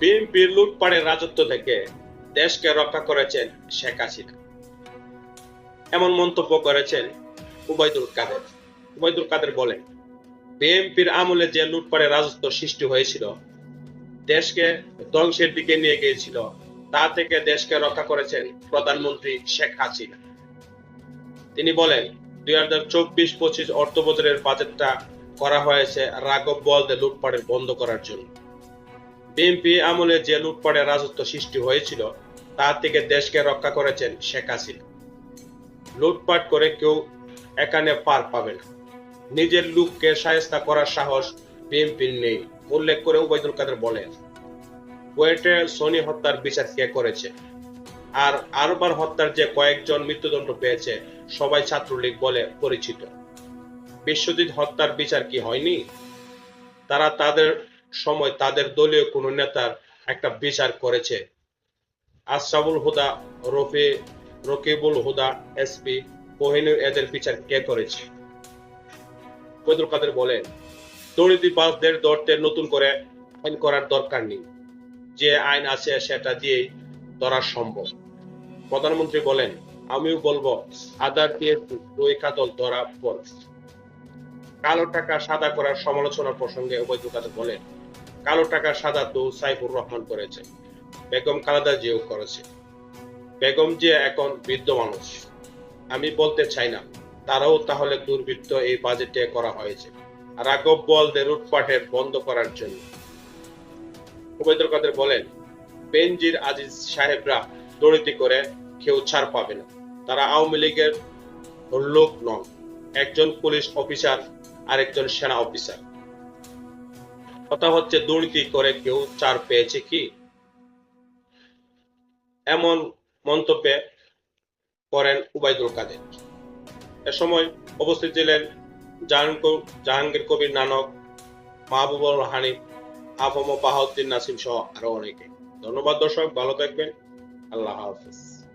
বিএনপির লুটপাড়ের রাজত্ব থেকে দেশকে রক্ষা করেছেন শেখ হাসিনা। এমন মন্তব্য করেছেন উবাইদুল কাদের। উবাইদুল কাদের বলেন, বিএনপির আমলে যে লুটপাড়ের রাজত্ব সৃষ্টি হয়েছিল, দেশকে ধ্বংসের দিকে নিয়ে গিয়েছিল, তা থেকে দেশকে রক্ষা করেছেন প্রধানমন্ত্রী শেখ হাসিনা। তিনি বলেন, দুই হাজার চব্বিশ পঁচিশ অর্থ বছরের বাজেটটা করা হয়েছে রাঘব বলদে লুটপাটের বন্ধ করার জন্য। বিএনপি আমলে যে লুটপাটের রাজত্ব সৃষ্টি হয়েছিল, তা থেকে দেশকে রক্ষা করেছেন শেখ হাসিনা। লুটপাট করে কেউ এখানে পার পাবে না। নিজের লোককে সায়স্তা করার সাহস বিএনপির নেই, উল্লেখ করে উবাইদুল কাদের বলেন। কুয়েটে সনি হত্যার বিচার কে করেছে? আর আরবার হত্যার যে কয়েকজন মৃত্যুদণ্ড পেয়েছে, সবাই ছাত্রলীগ বলে পরিচিত। বিশ্বজিৎ হত্যার বিচার কি হয়নি? তারা তাদের সময় তাদের দলীয় কোন নেতার একটা বিচার করেছে। আশরাফুল হুদা, রফি, রকিবুল হুদা এসপি কোহিনুর এদের বিচার কে করেছে? কৈদুল কাদের বলেন দুর্নীতিবাজদের ধরতে নতুন করে আইন করার দরকার নেই। যে আইন আছে সেটা দিয়েই ধরা সম্ভব। প্রধানমন্ত্রী বলেন, আমিও বলব, আদার দিয়ে দুই কাতল ধরা পড়ে কালো টাকা সাদা করার সমালোচনা প্রসঙ্গে উভয় কাদের বলেন। কালো টাকা সাদা তো সাইফুর রহমান করেছে। বেগম খালেদা জিও করেছে। বেগম যে এখন বৃদ্ধ মানুষ। আমি বলতে চাই না, তারাও তাহলে দুর্বৃত্ত এই বাজেটে করা হয়েছে। রাঘব বলদের লুটপাটের বন্ধ করার জন্য। উবেদুল কাদের বলেন, বেনজির আজিজ সাহেবরা দুর্নীতি করে কেউ ছাড় পাবে না। তারা আওয়ামী লীগের লোক নন। একজন পুলিশ অফিসার আর একজন সেনা অফিসার। কথা হচ্ছে দুর্নীতি করে কেউ চার পেয়েছে কি? এমন মন্তব্যে করেন উবাইদুল কাদের। এ সময় উপস্থিত ছিলেন জাহাঙ্গীর জাহাঙ্গীর কবির নানক মাহবুবুল হানিফ আফম বাহাউদ্দিন নাসিম সহ আরও অনেকে। ধন্যবাদ দর্শক, ভালো থাকবেন। আল্লাহ হাফিজ।